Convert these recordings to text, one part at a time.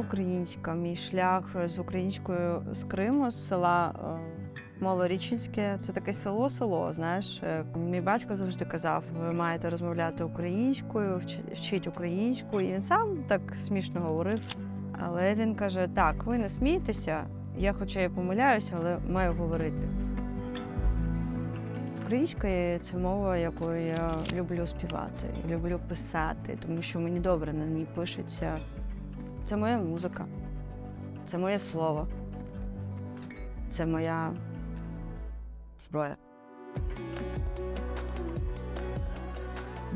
українська. Мій шлях з українською з Криму, з села е, Малорічинське. Це таке село-село. Знаєш, Е, мій батько завжди казав: ви маєте розмовляти українською, вч- вчіть українську. І він сам так смішно говорив. Але він каже: так, ви не смійтеся, я хоча і помиляюся, але маю говорити. Українська це мова, якою я люблю співати, люблю писати, тому що мені добре на ній пишеться. Це моя музика, це моє слово, це моя зброя.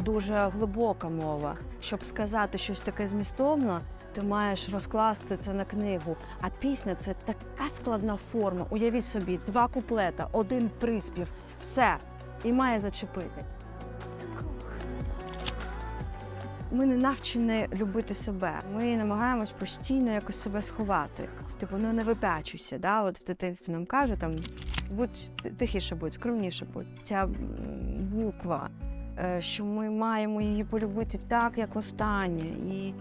Дуже глибока мова. Щоб сказати щось таке змістовне, ти маєш розкласти це на книгу. А пісня це така складна форма. Уявіть собі, два куплета, один приспів, все. І має зачепити. Ми не навчені любити себе. Ми намагаємось постійно якось себе сховати. Типу, ну не випячуйся. Да? От в дитинстві нам кажуть, там будь тихіше будь, скромніше будь. Ця буква, е, що ми маємо її полюбити так, як останнє. І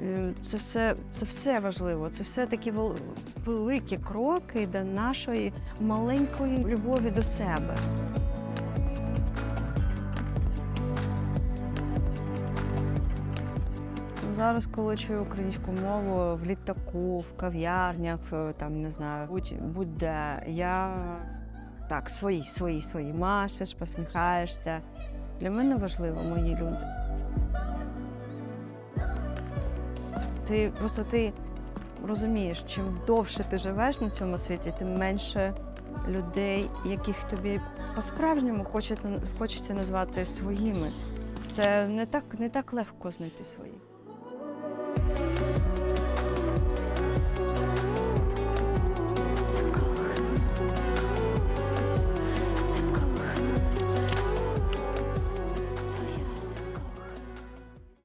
е, це все, це все важливо. Це все такі вел- великі кроки до нашої маленької любові до себе. Зараз, коли чую українську мову в літаку, в кав'ярнях, е, там не знаю, будь- будь-де, я так, свої, свої, свої машеш, посміхаєшся. Для мене важливо мої люди. Ти просто ти розумієш, чим довше ти живеш на цьому світі, тим менше людей, яких тобі по-справжньому хочеться назвати своїми. Це не так, не так легко знайти своїх.